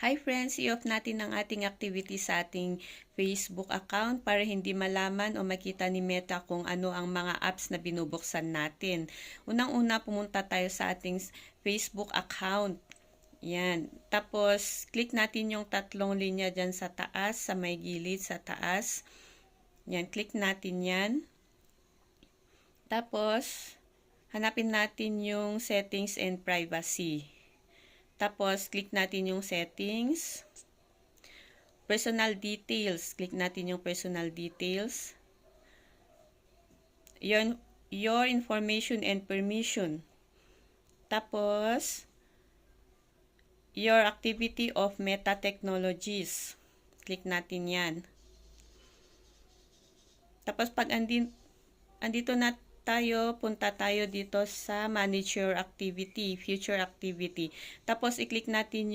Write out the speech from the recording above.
Hi friends, i-off natin ang ating activity sa ating Facebook account para hindi malaman o makita ni Meta kung ano ang mga apps na binubuksan natin. Unang-una, pumunta tayo sa ating Facebook account. Yan. Tapos, click natin yung tatlong linya dyan sa taas, sa may gilid, sa taas. Yan, click natin yan. Tapos, hanapin natin yung settings and privacy. Tapos, click natin yung settings. Personal details. Click natin yung personal details. Yon, your information and permission. Tapos, your activity of Meta Technologies. Click natin yan. Tapos, pag andin, andito na tayo, punta tayo dito sa manage your activity, future activity. Tapos, i-click natin